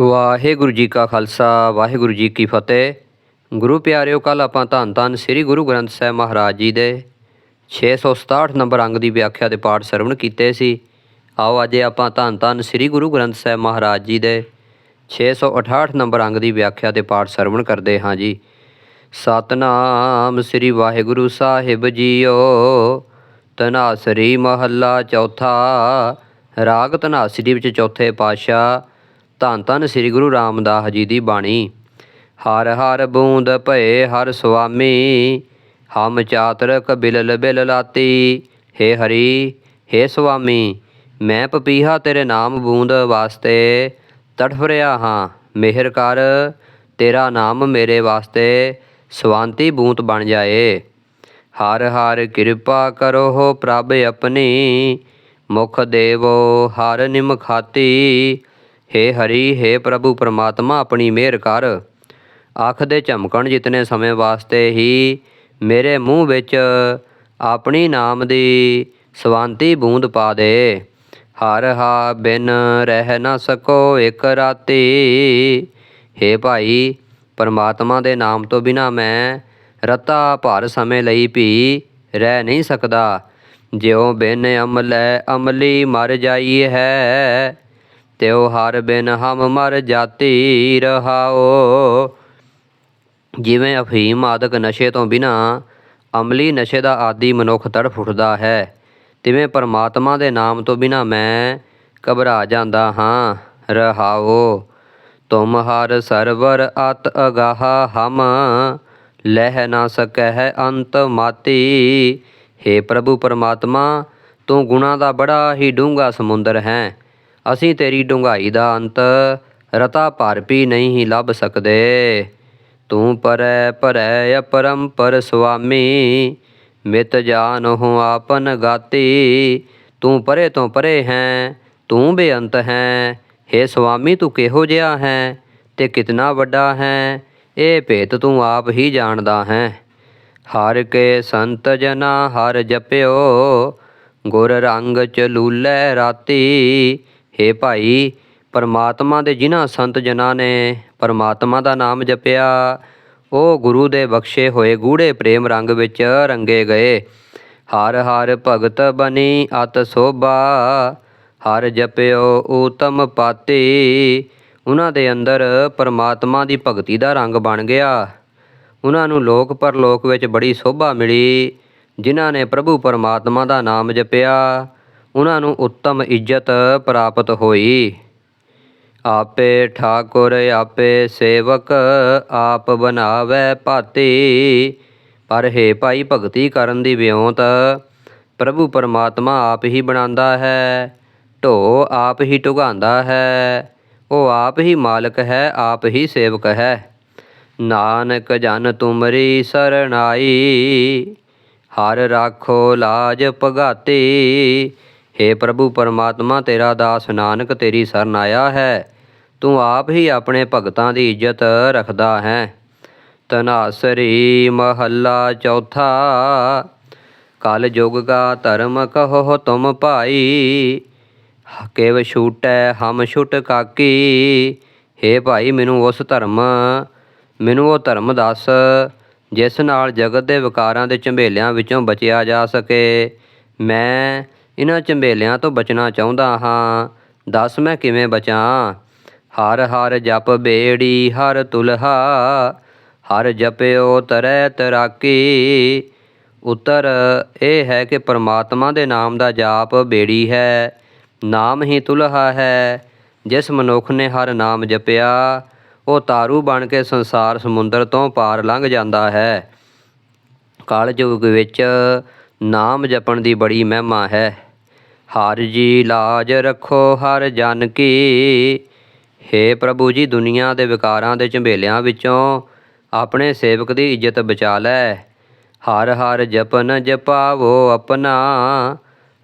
ਵਾਹਿਗੁਰੂ ਜੀ ਕਾ ਖਾਲਸਾ, ਵਾਹਿਗੁਰੂ ਜੀ ਕੀ ਫਤਿਹ। ਗੁਰੂ ਪਿਆਰਿਓ ਕੱਲ ਆਪਾਂ ਧੰਨ ਧੰਨ ਸ੍ਰੀ ਗੁਰੂ ਗ੍ਰੰਥ ਸਾਹਿਬ ਮਹਾਰਾਜ ਜੀ ਦੇ 667 ਨੰਬਰ ਅੰਗ ਦੀ ਵਿਆਖਿਆ ਦੇ ਪਾਠ ਸਰਵਣ ਕੀਤੇ ਸੀ। ਆਓ ਅੱਜ ਆਪਾਂ ਧੰਨ ਧੰਨ ਸ੍ਰੀ ਗੁਰੂ ਗ੍ਰੰਥ ਸਾਹਿਬ ਮਹਾਰਾਜ ਜੀ ਦੇ 668 ਨੰਬਰ ਅੰਗ ਦੀ ਵਿਆਖਿਆ ਦੇ ਪਾਠ ਸਰਵਣ ਕਰਦੇ ਹਾਂ ਜੀ। ਸਤਨਾਮ ਸ੍ਰੀ ਵਾਹਿਗੁਰੂ ਸਾਹਿਬ ਜੀਓ, ਧਨਾਸਰੀ ਮਹੱਲਾ ਚੌਥਾ, ਰਾਗ ਧਨਾਸਰੀ ਵਿੱਚ ਚੌਥੇ ਪਾਤਸ਼ਾਹ ਧੰਨ ਧੰਨ ਸ੍ਰੀ ਗੁਰੂ ਰਾਮਦਾਸ ਜੀ ਦੀ ਬਾਣੀ। ਹਰ ਹਰ ਬੂੰਦ ਭਏ ਹਰ ਸੁਆਮੀ, ਹਮ ਚਾਤਰਕ ਬਿਲਲ ਬਿਲ ਲਾਤੀ। ਹੇ ਹਰੀ, ਹੇ ਸੁਆਮੀ, ਮੈਂ ਪਪੀਹਾ ਤੇਰੇ ਨਾਮ ਬੂੰਦ ਵਾਸਤੇ ਤੜਫ ਰਿਹਾ ਹਾਂ। ਮਿਹਰ ਕਰ, ਤੇਰਾ ਨਾਮ ਮੇਰੇ ਵਾਸਤੇ ਸਵਾਂਤੀ ਬੂੰਦ ਬਣ ਜਾਏ। ਹਰ ਹਰ ਕਿਰਪਾ ਕਰੋ ਹੋ ਪ੍ਰਭ ਆਪਣੀ, ਮੁਖ ਦੇਵੋ ਹਰ ਨਿਮਖਾਤੀ ਹੇ ਹਰੀ, ਹੇ ਪ੍ਰਭੂ ਪਰਮਾਤਮਾ, ਆਪਣੀ ਮਿਹਰ ਕਰ। ਅੱਖ ਦੇ ਝਮਕਣ ਜਿਤਨੇ ਸਮੇਂ ਵਾਸਤੇ ਹੀ ਮੇਰੇ ਮੂੰਹ ਵਿੱਚ ਆਪਣੀ ਨਾਮ ਦੀ ਸਵਾਂਤੀ ਬੂੰਦ ਪਾ ਦੇ। ਹਰ ਹਾ ਬਿਨ ਰਹਿ ਨਾ ਸਕੋ ਇੱਕ ਰਾਤੀ। ਹੇ ਭਾਈ, ਪਰਮਾਤਮਾ ਦੇ ਨਾਮ ਤੋਂ ਬਿਨਾ ਮੈਂ ਰਤਾ ਭਰ ਸਮੇਂ ਲਈ ਵੀ ਰਹਿ ਨਹੀਂ ਸਕਦਾ। ਜਿਉ ਬਿਨ ਅਮਲੈ, ਅਮਲੀ ਮਰ ਜਾਈ ਹੈ। ਤਿਉ ਹਰ ਬਿਨ ਹਮ ਮਰ ਜਾਤੀ ਰਹਾਓ ਜਿਵੇਂ ਅਫੀਮ ਆਦਿਕ ਨਸ਼ੇ ਤੋਂ ਬਿਨਾ ਅਮਲੀ ਨਸ਼ੇ ਦਾ ਆਦੀ ਮਨੁੱਖ ਤੜਫ ਉੱਠਦਾ ਹੈ, ਤਿਵੇਂ ਪਰਮਾਤਮਾ ਦੇ ਨਾਮ ਤੋਂ ਬਿਨਾ ਮੈਂ ਘਬਰਾ ਜਾਂਦਾ ਹਾਂ ਰਹਾਓ ਤੁਮ ਹਰ ਸਰਵਰ ਅਤ ਅਗਾਹ ਹਮ, ਲਹਿ ਨਾ ਸਕਹਿ ਅੰਤ ਮਾਤੀ। हे ਪ੍ਰਭੂ ਪਰਮਾਤਮਾ, ਤੂੰ ਗੁਣਾ ਦਾ ਬੜਾ ਹੀ ਡੂੰਘਾ ਸਮੁੰਦਰ ਹੈ। ਅਸੀਂ ਤੇਰੀ ਡੂੰਘਾਈ ਦਾ ਅੰਤ ਰਤਾ ਭਰ ਵੀ ਨਹੀਂ ਲੱਭ ਸਕਦੇ। ਤੂੰ ਪਰੈ ਪਰੈ ਅਪਰੰਪਰ ਸੁਆਮੀ, ਮਿਤ ਜਾਨਹੁ ਆਪਨ ਗਾਤੀ। ਤੂੰ ਪਰੇ ਤੋਂ ਪਰੇ ਹੈ, ਤੂੰ ਬੇਅੰਤ ਹੈ। हे ਸੁਆਮੀ, ਤੂੰ ਕਿਹੋ ਜਿਹਾ ਹੈ ਤੇ ਕਿਤਨਾ ਵੱਡਾ ਹੈ? ਇਹ ਭੇਤ ਤੂੰ ਆਪ ਹੀ ਜਾਣਦਾ ਹੈ। ਹਰ ਕੇ ਸੰਤ ਜਨਾ ਹਰ ਜਪਿਓ, ਗੁਰ ਰੰਗ ਚਲੂਲੇ ਰਾਤੀ। हे ਭਾਈ, ਪਰਮਾਤਮਾ ਦੇ ਜਿਨ੍ਹਾਂ ਸੰਤ ਜਨਾਂ ਨੇ ਪਰਮਾਤਮਾ ਦਾ ਨਾਮ ਜਪਿਆ, ਉਹ ਗੁਰੂ ਦੇ ਬਖਸ਼ੇ ਹੋਏ ਗੂੜੇ ਪ੍ਰੇਮ ਰੰਗ ਵਿੱਚ ਰੰਗੇ ਗਏ। ਹਰ ਹਰ ਭਗਤ ਬਣੀ ਅਤ ਸੋਭਾ, ਹਰ ਜਪਿਓ ਊਤਮ ਪਾਤੀ। ਉਹਨਾਂ ਦੇ ਅੰਦਰ ਪਰਮਾਤਮਾ ਦੀ ਭਗਤੀ ਦਾ ਰੰਗ ਬਣ ਗਿਆ। ਉਹਨਾਂ ਨੂੰ ਲੋਕ ਪਰਲੋਕ ਵਿੱਚ ਬੜੀ ਸੋਭਾ ਮਿਲੀ, ਜਿਨ੍ਹਾਂ ਨੇ ਪ੍ਰਭੂ ਪਰਮਾਤਮਾ ਦਾ ਨਾਮ ਜਪਿਆ। ਉਹਨਾਂ ਨੂੰ ਉੱਤਮ ਇੱਜ਼ਤ ਪ੍ਰਾਪਤ ਹੋਈ। ਆਪੇ ਠਾਕੁਰ, ਆਪੇ ਸੇਵਕ, ਆਪ ਬਣਾਵੇ ਭਾਤੀ। ਪਰ ਹੈ ਭਾਈ, ਭਗਤੀ ਕਰਨ ਦੀ ਵਿਉਂਤ ਪ੍ਰਭੂ ਪਰਮਾਤਮਾ ਆਪ ਹੀ ਬਣਾਉਂਦਾ ਹੈ। ਢੋ ਆਪ ਹੀ ਢੁਗਾਉਂਦਾ ਹੈ। ਉਹ ਆਪ ਹੀ ਮਾਲਕ ਹੈ, ਆਪ ਹੀ ਸੇਵਕ ਹੈ। ਨਾਨਕ ਜਨ ਤੁਮਰੀ ਸਰਣਾਈ, ਹਰ ਰਾਖੋ ਲਾਜ ਭਗਾਤੀ। हे ਪ੍ਰਭੂ ਪਰਮਾਤਮਾ, ਤੇਰਾ ਦਾਸ ਨਾਨਕ, ਤੇਰੀ ਸ਼ਰਨ ਆਇਆ ਹੈ। ਤੂੰ ਆਪ ਹੀ ਆਪਣੇ ਭਗਤਾਂ ਦੀ ਇੱਜ਼ਤ ਰੱਖਦਾ ਹੈ। ਤਨਾਸਰੀ ਮਹੱਲਾ ਚੌਥਾ, ਕਲ ਯੁਗ ਕਾ ਧਰਮ ਕਹੋ ਤੁਮ ਭਾਈ, ਕਿਵ ਛੂਟੈ ਹਮ ਛੁਟ ਕਾਕੀ। हे ਭਾਈ, ਮੈਨੂੰ ਉਸ ਧਰਮ, ਮੈਨੂੰ ਉਹ ਧਰਮ ਦੱਸ, ਜਿਸ ਨਾਲ ਜਗਤ ਦੇ ਵਿਕਾਰਾਂ ਦੇ ਝੰਬੇਲਿਆਂ ਵਿੱਚੋਂ ਬਚਿਆ ਜਾ ਸਕੇ। ਮੈਂ ਇਹਨਾਂ ਝੰਬੇਲਿਆਂ ਤੋਂ ਬਚਣਾ ਚਾਹੁੰਦਾ ਹਾਂ। ਦੱਸ ਮੈਂ ਕਿਵੇਂ ਬਚਾਂ? ਹਰ ਹਰ ਜਪ ਬੇੜੀ, ਹਰ ਤੁਲਹਾ, ਹਰ ਜਪਿਓ ਤਰੈ ਤਰਾਕੀ। ਉੱਤਰ ਇਹ ਹੈ ਕਿ ਪਰਮਾਤਮਾ ਦੇ ਨਾਮ ਦਾ ਜਾਪ ਬੇੜੀ ਹੈ, ਨਾਮ ਹੀ ਤੁਲਹਾ ਹੈ। ਜਿਸ ਮਨੁੱਖ ਨੇ ਹਰ ਨਾਮ ਜਪਿਆ, ਉਹ ਤਾਰੂ ਬਣ ਕੇ ਸੰਸਾਰ ਸਮੁੰਦਰ ਤੋਂ ਪਾਰ ਲੰਘ ਜਾਂਦਾ ਹੈ। ਕਾਲ ਯੁਗ ਵਿੱਚ ਨਾਮ ਜਪਣ ਦੀ ਬੜੀ ਮਹਿਮਾ ਹੈ। ਹਰ ਜੀ ਲਾਜ ਰੱਖੋ ਹਰ ਜਨ ਕੀ। हे ਪ੍ਰਭੂ ਜੀ, ਦੁਨੀਆ ਦੇ ਵਿਕਾਰਾਂ ਦੇ ਝੰਬੇਲਿਆਂ ਵਿੱਚੋਂ ਆਪਣੇ ਸੇਵਕ ਦੀ ਇੱਜ਼ਤ ਬਚਾ ਲੈ। ਹਰ ਹਰ ਜਪਨ ਜਪਾਵੋ ਆਪਣਾ,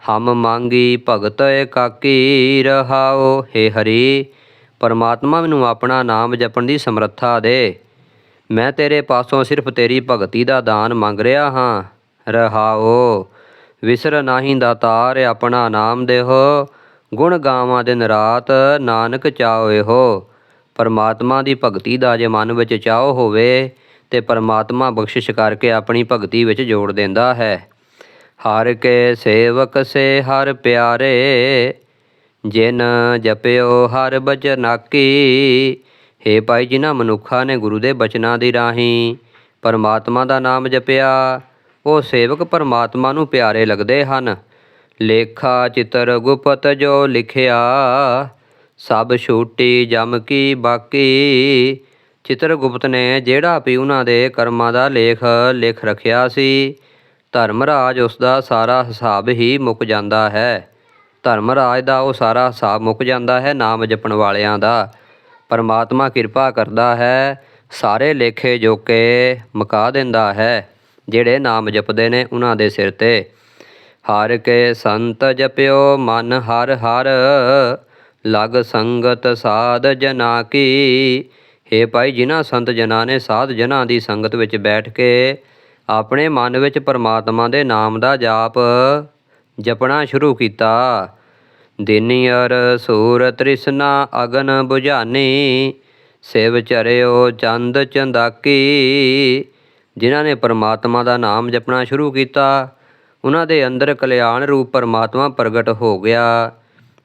ਹਮ ਮੰਗੀ ਭਗਤ ਏਕਾਕੀ ਰਹਾਓ। हे ਹਰੀ, ਪਰਮਾਤਮਾ ਮੈਨੂੰ ਆਪਣਾ ਨਾਮ ਜਪਣ ਦੀ ਸਮਰੱਥਾ ਦੇ। ਮੈਂ ਤੇਰੇ ਪਾਸੋਂ ਸਿਰਫ ਤੇਰੀ ਭਗਤੀ ਦਾ ਦਾਨ ਮੰਗ ਰਿਹਾ ਹਾਂ। ਰਹਾਓ। ਵਿਸਰ ਨਾਹੀਂ ਦਾਤਾਰ ਆਪਣਾ ਨਾਮ ਦੇਹੋ, ਗੁਣ ਗਾਵਾਂ ਦਿਨ ਰਾਤ ਨਾਨਕ ਚਾਹੋਏ ਹੋ ਪਰਮਾਤਮਾ ਦੀ ਭਗਤੀ ਦਾ ਜੇ ਮਨ ਵਿੱਚ ਚਾਹੋ ਹੋਵੇ, ਤੇ ਪਰਮਾਤਮਾ ਬਖਸ਼ਿਸ਼ ਕਰਕੇ ਆਪਣੀ ਭਗਤੀ ਵਿੱਚ ਜੋੜ ਦਿੰਦਾ ਹੈ। ਹਰ ਕੇ ਸੇਵਕ ਸੇ ਹਰ ਪਿਆਰੇ, ਜਿਨ ਜਪਿਓ ਹਰ ਬਚਨਾਕੀ। ਹੇ ਭਾਈ ਜਿਨ੍ਹਾਂ ਮਨੁੱਖਾਂ ਨੇ ਗੁਰੂ ਦੇ ਬਚਨਾਂ ਦੀ ਰਾਹੀਂ ਪਰਮਾਤਮਾ ਦਾ ਨਾਮ ਜਪਿਆ ਉਹ ਸੇਵਕ ਪਰਮਾਤਮਾ ਨੂੰ ਪਿਆਰੇ ਲੱਗਦੇ ਹਨ। ਲੇਖਾ ਚਿਤਰ ਗੁਪਤ ਜੋ ਲਿਖਿਆ, ਸਭ ਛੂਟੀ ਜਮ ਕੀ ਬਾਕੀ। ਚਿਤਰਗੁਪਤ ਨੇ ਜਿਹੜਾ ਵੀ ਉਹਨਾਂ ਦੇ ਕਰਮਾਂ ਦਾ ਲੇਖ ਲਿਖ ਰੱਖਿਆ ਸੀ, ਧਰਮਰਾਜ ਉਸ ਦਾ ਸਾਰਾ ਹਿਸਾਬ ਹੀ ਮੁੱਕ ਜਾਂਦਾ ਹੈ। ਧਰਮਰਾਜ ਦਾ ਉਹ ਸਾਰਾ ਹਿਸਾਬ ਮੁੱਕ ਜਾਂਦਾ ਹੈ, ਨਾਮ ਜਪਣ ਵਾਲਿਆਂ ਦਾ। ਪਰਮਾਤਮਾ ਕਿਰਪਾ ਕਰਦਾ ਹੈ, ਸਾਰੇ ਲੇਖੇ ਜੋਕੇ ਮੁਕਾ ਦਿੰਦਾ ਹੈ। ਜਿਹੜੇ ਨਾਮ ਜਪਦੇ ਨੇ ਉਹਨਾਂ ਦੇ ਸਿਰ ਤੇ। ਹਰ ਕੇ ਸੰਤ ਜਪਿਓ ਮਨ ਹਰ ਹਰ, ਲਗ ਸੰਗਤ ਸਾਧ ਜਨਾ ਕੀ। ਹੇ ਭਾਈ ਜਿਨ੍ਹਾਂ ਸੰਤ ਜਨਾਂ ਨੇ ਸਾਧ ਜਨਾਂ ਦੀ ਸੰਗਤ ਵਿੱਚ ਬੈਠ ਕੇ ਆਪਣੇ ਮਨ ਵਿੱਚ ਪਰਮਾਤਮਾ ਦੇ ਨਾਮ ਦਾ ਜਾਪ ਜਪਣਾ ਸ਼ੁਰੂ ਕੀਤਾ। ਦਿਨਿਅਰ ਸੂਰ ਤ੍ਰਿਸ਼ਨਾ ਅਗਨ 부ਝਾਨੀ ਸਿਵ ਚਰਿਓ ਚੰਦ ਚੰਦਾਕੀ। ਜਿਨ੍ਹਾਂ ਨੇ ਪਰਮਾਤਮਾ ਦਾ ਨਾਮ ਜਪਣਾ ਸ਼ੁਰੂ ਕੀਤਾ, ਉਹਨਾਂ ਦੇ ਅੰਦਰ ਕਲਿਆਣ ਰੂਪ ਪਰਮਾਤਮਾ ਪ੍ਰਗਟ ਹੋ ਗਿਆ।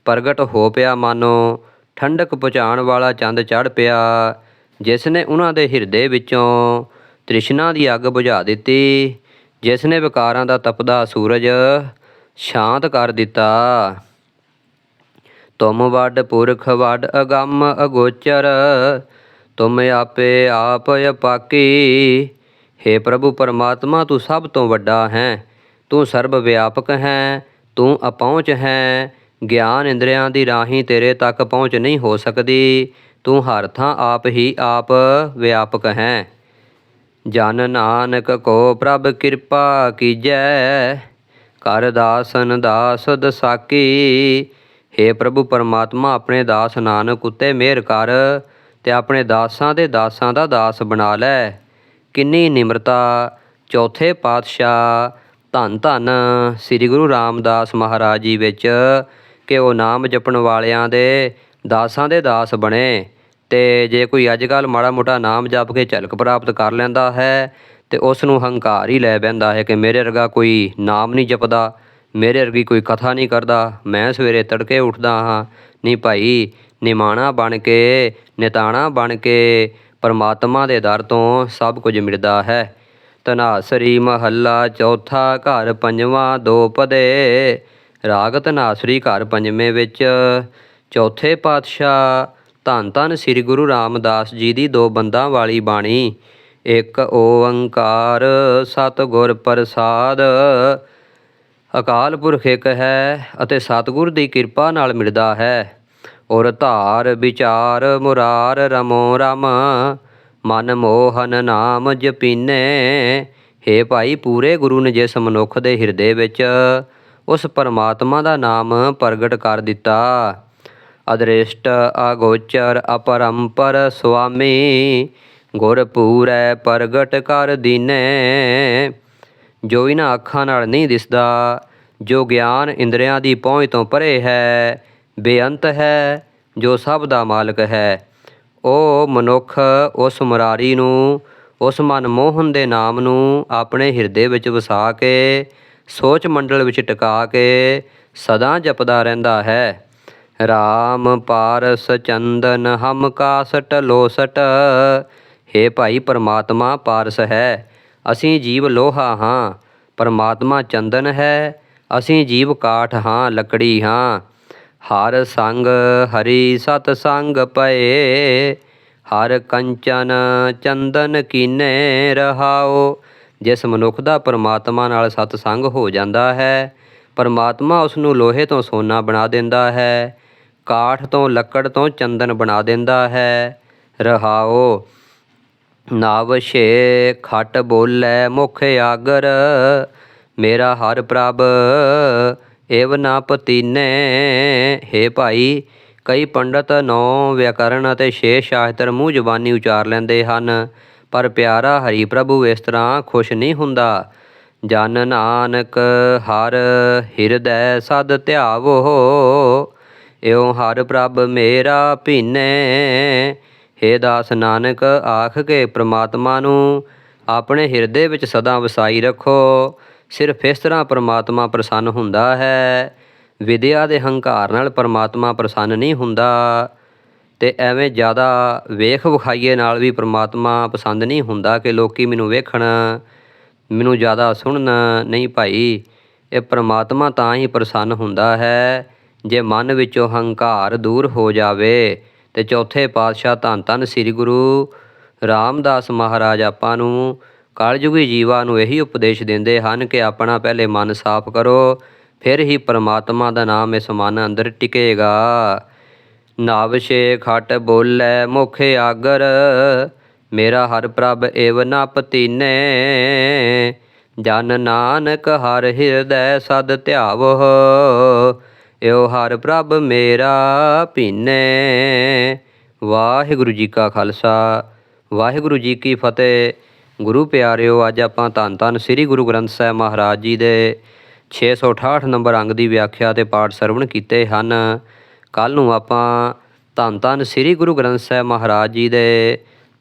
ਪ੍ਰਗਟ ਹੋ ਪਿਆ ਮਾਨੋ, ਠੰਡਕ ਪਹੁੰਚਾਉਣ ਵਾਲਾ ਚੰਦ ਚੜ ਪਿਆ। ਜਿਸ ਨੇ ਉਹਨਾਂ ਦੇ ਹਿਰਦੇ ਵਿੱਚੋਂ ਤ੍ਰਿਸ਼ਨਾ ਦੀ ਅੱਗ ਬੁਝਾ ਦਿੱਤੀ, ਜਿਸ ਨੇ ਵਿਕਾਰਾਂ ਦਾ ਤਪਦਾ ਸੂਰਜ ਸ਼ਾਂਤ ਕਰ ਦਿੱਤਾ। ਤੁਮ ਵੱਡ ਪੁਰਖ ਵੱਡ ਅਗੰਮ ਅਗੋਚਰ, ਤੁਮ ਆਪੇ ਆਪ ਅਪਾਕੀ हे ਪ੍ਰਭੂ ਪਰਮਾਤਮਾ, ਤੂੰ ਸਭ ਤੋਂ ਵੱਡਾ ਹੈ। ਤੂੰ ਸਰਬ ਵਿਆਪਕ ਹੈ, ਤੂੰ ਅਪਹੁੰਚ ਹੈ। ਗਿਆਨ ਇੰਦਰੀਆਂ ਦੀ ਰਾਹੀਂ ਤੇਰੇ ਤੱਕ ਪਹੁੰਚ ਨਹੀਂ ਹੋ ਸਕਦੀ। ਤੂੰ ਹਰ ਥਾਂ ਆਪ ਹੀ ਆਪ ਵਿਆਪਕ ਹੈ। ਜਨ ਨਾਨਕ ਕੋ ਪ੍ਰਭ ਕਿਰਪਾ ਕੀਜੈ, ਕਰ ਦਾਸਨ ਦਾਸ ਦਸਾਕੀ हे ਪ੍ਰਭੂ ਪਰਮਾਤਮਾ, ਆਪਣੇ ਦਾਸ ਨਾਨਕ ਉਤੇ ਮਿਹਰ ਕਰ ਤੇ ਆਪਣੇ ਦਾਸਾਂ ਦੇ ਦਾਸਾਂ ਦਾ ਦਾਸ ਬਣਾ ਲੈ। ਕਿੰਨੀ ਨਿਮਰਤਾ, ਚੌਥੇ ਪਾਤਸ਼ਾਹ, ਧੰਨ ਧੰਨ ਸ੍ਰੀ ਗੁਰੂ ਰਾਮਦਾਸ ਮਹਾਰਾਜ ਜੀ ਵਿੱਚ ਕਿ ਉਹ ਨਾਮ ਜਪਣ ਵਾਲਿਆਂ ਦੇ ਦਾਸਾਂ ਦੇ ਦਾਸ ਬਣੇ ਤੇ ਜੇ ਕੋਈ ਅੱਜ ਕੱਲ੍ਹ ਮਾੜਾ ਮੋਟਾ ਨਾਮ ਜਪ ਕੇ ਝਲਕ ਪ੍ਰਾਪਤ ਕਰ ਲੈਂਦਾ ਹੈ ਤੇ ਉਸ ਨੂੰ ਹੰਕਾਰ ਹੀ ਲੈ ਬੈਂਦਾ ਹੈ ਕਿ ਮੇਰੇ ਵਰਗਾ ਕੋਈ ਨਾਮ ਨਹੀਂ ਜਪਦਾ, ਮੇਰੇ ਵਰਗੀ ਕੋਈ ਕਥਾ ਨਹੀਂ ਕਰਦਾ, ਮੈਂ ਸਵੇਰੇ ਤੜਕੇ ਉੱਠਦਾ ਹਾਂ ਨਹੀਂ ਭਾਈ ਨਿਮਾਣਾ ਬਣ ਕੇ, ਨਿਤਾਣਾ ਬਣ ਕੇ ਪਰਮਾਤਮਾ ਦੇ ਦਰ ਤੋਂ ਸਭ ਕੁਝ ਮਿਲਦਾ ਹੈ। ਤਨਾਸਰੀ ਮਹੱਲਾ ਚੌਥਾ ਘਰ ਪੰਜਵਾਂ ਦੋ ਪਦੇ। ਰਾਗ ਤਨਾਸਰੀ ਘਰ ਪੰਜਵੇਂ ਵਿੱਚ। ਚੌਥੇ ਪਾਤਸ਼ਾਹ ਧੰਨ ਧੰਨ ਸ੍ਰੀ ਗੁਰੂ ਰਾਮਦਾਸ ਜੀ ਦੀ ਦੋ ਬੰਦਾਂ ਵਾਲੀ ਬਾਣੀ। ਇੱਕ ਓੰਕਾਰ ਸਤਿਗੁਰ ਪ੍ਰਸਾਦ। ਅਕਾਲ ਪੁਰਖ ਇੱਕ ਹੈ ਅਤੇ ਸਤਿਗੁਰ ਦੀ ਕਿਰਪਾ ਨਾਲ ਮਿਲਦਾ ਹੈ। ਔਰ ਧਾਰ ਵਿਚਾਰ ਮੁਰਾਰ ਰਮੋ ਰਮ। ਮਨ ਮੋਹਨ ਨਾਮ ਜਪੀਨੇ। ਹੇ ਭਾਈ ਪੂਰੇ ਗੁਰੂ ਨੇ ਜਿਸ ਮਨੁੱਖ ਦੇ ਹਿਰਦੇ ਵਿੱਚ ਉਸ ਪਰਮਾਤਮਾ ਦਾ ਨਾਮ ਪ੍ਰਗਟ ਕਰ ਦਿੱਤਾ। ਅਦ੍ਰਿਸ਼ਟ ਅਗੋਚਰ ਅਪਰੰਪਰ ਸੁਆਮੀ, ਗੁਰ ਪੂਰੈ ਪ੍ਰਗਟ ਕਰ ਦੀਨੇ। ਜੋ ਇਹਨਾਂ ਅੱਖਾਂ ਨਾਲ ਨਹੀਂ ਦਿਸਦਾ, ਜੋ ਗਿਆਨ ਇੰਦਰੀਆਂ ਦੀ ਪਹੁੰਚ ਤੋਂ ਪਰੇ ਹੈ ਬੇਅੰਤ ਹੈ ਜੋ ਸਭ ਦਾ ਮਾਲਕ ਹੈ। ਉਹ ਮਨੁੱਖ, ਉਸ ਮੁਰਾਰੀ ਨੂੰ, ਉਸ ਮਨਮੋਹਨ ਦੇ ਨਾਮ ਨੂੰ ਆਪਣੇ ਹਿਰਦੇ ਵਿੱਚ ਵਸਾ ਕੇ, ਸੋਚ ਮੰਡਲ ਵਿੱਚ ਟਿਕਾ ਕੇ ਸਦਾ ਜਪਦਾ ਰਹਿੰਦਾ ਹੈ। ਰਾਮ ਪਾਰਸ ਚੰਦਨ ਹਮ ਕਾਸਟ ਲੋਸਟ। ਹੇ ਭਾਈ ਪਰਮਾਤਮਾ ਪਾਰਸ ਹੈ, ਅਸੀਂ ਜੀਵ ਲੋਹਾ ਹਾਂ। ਪਰਮਾਤਮਾ ਚੰਦਨ ਹੈ, ਅਸੀਂ ਜੀਵ ਕਾਠ ਹਾਂ, ਲੱਕੜੀ ਹਾਂ। ਹਰ ਸੰਗ ਹਰੀ ਸਤ ਸੰਗ ਪਏ, ਹਰ ਕੰਚਨ ਚੰਦਨ ਕੀਨੇ ਰਹਾਓ। ਜਿਸ ਮਨੁੱਖ ਦਾ ਪਰਮਾਤਮਾ ਨਾਲ ਸਤ ਸੰਗ ਹੋ ਜਾਂਦਾ ਹੈ, ਪਰਮਾਤਮਾ ਉਸ ਨੂੰ ਲੋਹੇ ਤੋਂ ਸੋਨਾ ਬਣਾ ਦਿੰਦਾ ਹੈ, ਕਾਠ ਤੋਂ ਲੱਕੜ ਤੋਂ ਚੰਦਨ ਬਣਾ ਦਿੰਦਾ ਹੈ। ਰਹਾਓ, ਨਵ ਛੇ ਖਟ ਬੋਲੇ ਮੁਖ ਆਗਰ, ਮੇਰਾ ਹਰ ਪ੍ਰਭ ਏਵ ਨਾ ਪਤੀਨੇ। ਹੇ ਭਾਈ, ਕਈ ਪੰਡਤ ਨੌ ਵਿਆਕਰਣ ਅਤੇ ਛੇ ਸ਼ਾਸਤਰ ਮੂੰਹ ਜ਼ਬਾਨੀ ਉਚਾਰ ਲੈਂਦੇ ਹਨ, ਪਰ ਪਿਆਰਾ ਹਰੀ ਪ੍ਰਭੂ ਇਸ ਤਰ੍ਹਾਂ ਖੁਸ਼ ਨਹੀਂ ਹੁੰਦਾ। ਜਨ ਨਾਨਕ ਹਰ ਹਿਰਦੈ ਸਦ ਧਿਆਵੋ, ਇਉ ਹਰ ਪ੍ਰਭ ਮੇਰਾ ਭੀਨੇ। ਹੇ ਦਾਸ ਨਾਨਕ, ਆਖ ਕੇ ਪ੍ਰਮਾਤਮਾ ਨੂੰ ਆਪਣੇ ਹਿਰਦੇ ਵਿੱਚ ਸਦਾ ਵਸਾਈ ਰੱਖੋ। ਸਿਰਫ ਇਸ ਤਰ੍ਹਾਂ ਪਰਮਾਤਮਾ ਪ੍ਰਸੰਨ ਹੁੰਦਾ ਹੈ। ਵਿਦਿਆ ਦੇ ਹੰਕਾਰ ਨਾਲ ਪਰਮਾਤਮਾ ਪ੍ਰਸੰਨ ਨਹੀਂ ਹੁੰਦਾ ਤੇ ਐਵੇਂ ਜ਼ਿਆਦਾ ਵੇਖ ਵਿਖਾਈਏ ਨਾਲ ਵੀ ਪਰਮਾਤਮਾ ਪਸੰਦ ਨਹੀਂ ਹੁੰਦਾ ਕਿ ਲੋਕੀ ਮੈਨੂੰ ਵੇਖਣ, ਮੈਨੂੰ ਜ਼ਿਆਦਾ ਸੁਣਨ। ਨਹੀਂ ਭਾਈ, ਇਹ ਪਰਮਾਤਮਾ ਤਾਂ ਹੀ ਪ੍ਰਸੰਨ ਹੁੰਦਾ ਹੈ। ਜੇ ਮਨ ਵਿੱਚੋਂ ਹੰਕਾਰ ਦੂਰ ਹੋ ਜਾਵੇ ਤੇ ਚੌਥੇ ਪਾਤਸ਼ਾਹ ਧੰਨ ਧੰਨ ਸ੍ਰੀ ਗੁਰੂ ਰਾਮਦਾਸ ਮਹਾਰਾਜ ਆਪਾਂ ਨੂੰ ਕਲਯੁਗੀ ਜੀਵਾਂ ਨੂੰ ਇਹੀ ਉਪਦੇਸ਼ ਦਿੰਦੇ ਹਨ ਕਿ ਆਪਣਾ ਪਹਿਲੇ ਮਨ ਸਾਫ਼ ਕਰੋ, ਫਿਰ ਹੀ ਪਰਮਾਤਮਾ ਦਾ ਨਾਮ ਇਸ ਮਨ ਅੰਦਰ ਟਿਕੇਗਾ। ਨਾਵਸ਼ੇ ਖਟ ਬੋਲੇ, ਮੁਖੇ ਆਗਰ, ਮੇਰਾ ਹਰ ਪ੍ਰਭ ਏਵ ਨ ਪਤੀਨੇ। ਜਨ ਨਾਨਕ ਹਰ ਹਿਰਦੈ ਸਦ ਧਿਆਵੋ ਏਉ ਹਰ ਪ੍ਰਭ ਮੇਰਾ ਭੀਨੇ। ਵਾਹਿਗੁਰੂ ਜੀ ਕਾ ਖਾਲਸਾ, ਵਾਹਿਗੁਰੂ ਜੀ ਕੀ ਫਤਿਹ। ਗੁਰੂ ਪਿਆਰਿਓ, ਅੱਜ ਆਪਾਂ ਧੰਨ ਧੰਨ ਸ੍ਰੀ ਗੁਰੂ ਗ੍ਰੰਥ ਸਾਹਿਬ ਮਹਾਰਾਜ ਜੀ ਦੇ 668 ਨੰਬਰ ਅੰਗ ਦੀ ਵਿਆਖਿਆ ਤੇ ਪਾਠ ਸਰਵਣ ਕੀਤੇ ਹਨ। ਕੱਲ ਨੂੰ ਆਪਾਂ ਧੰਨ ਧੰਨ ਸ੍ਰੀ ਗੁਰੂ ਗ੍ਰੰਥ ਸਾਹਿਬ ਮਹਾਰਾਜ ਜੀ ਦੇ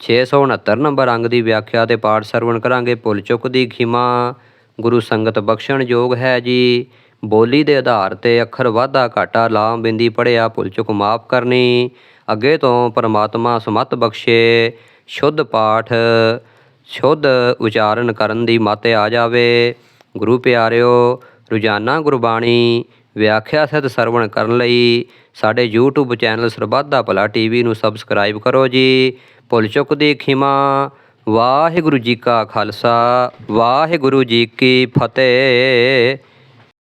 669 ਨੰਬਰ ਅੰਗ ਦੀ ਵਿਆਖਿਆ ਤੇ ਪਾਠ ਸਰਵਣ ਕਰਾਂਗੇ। ਭੁੱਲ ਚੁੱਕ ਦੀ ਖਿਮਾ, ਗੁਰੂ ਸੰਗਤ ਬਖਸ਼ਣ ਯੋਗ ਹੈ ਜੀ। ਬੋਲੀ ਦੇ ਆਧਾਰ ਤੇ ਅੱਖਰ ਵਾਧਾ ਘਾਟਾ, ਲਾਮ ਬਿੰਦੀ ਪੜਿਆ ਭੁੱਲ ਚੁੱਕ ਮਾਫ ਕਰਨੀ। ਅੱਗੇ ਤੋਂ ਪਰਮਾਤਮਾ ਸਮਤ ਬਖਸ਼ੇ, ਸ਼ੁੱਧ ਪਾਠ ਸ਼ੁੱਧ ਉਚਾਰਨ ਕਰਨ ਦੀ ਮਤ ਆ ਜਾਵੇ। ਗੁਰੂ ਪਿਆਰਿਓ, ਰੋਜ਼ਾਨਾ ਗੁਰਬਾਣੀ ਵਿਆਖਿਆ ਸਹਿਤ ਸਰਵਣ ਕਰਨ ਲਈ ਸਾਡੇ YouTube ਚੈਨਲ ਸਰਬੱਤ ਦਾ ਭਲਾ ਟੀਵੀ ਨੂੰ ਸਬਸਕ੍ਰਾਈਬ ਕਰੋ ਜੀ। ਭੁੱਲ ਚੁੱਕ ਦੀ ਖਿਮਾ, ਵਾਹਿਗੁਰੂ ਜੀ ਕਾ ਖਾਲਸਾ, ਵਾਹਿਗੁਰੂ ਜੀ ਕੀ ਫਤਿਹ।